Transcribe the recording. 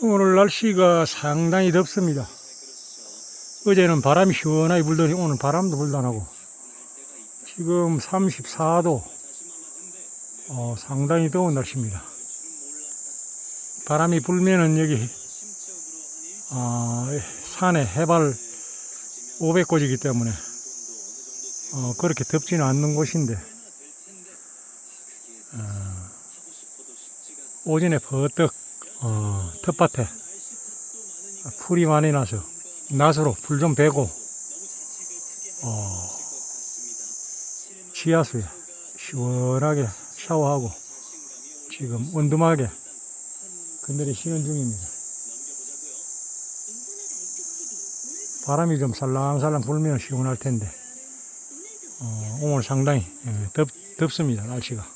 오늘 날씨가 상당히 덥습니다. 어제는 바람이 시원하게 불더니 오늘 바람도 불도 안 하고 지금 34도 어, 상당히 더운 날씨입니다. 바람이 불면은 여기 아, 산에 해발 500고지이기 때문에 어, 그렇게 덥지는 않는 곳인데 어, 오전에 버떡 어, 텃밭에 풀이 많이 나서 낫으로 풀 좀 베고 어, 지하수에 시원하게 샤워하고 지금 원두막에 그늘에 쉬는 중입니다. 바람이 좀 살랑살랑 불면 시원할 텐데 어, 오늘 상당히 예, 덥, 덥습니다 날씨가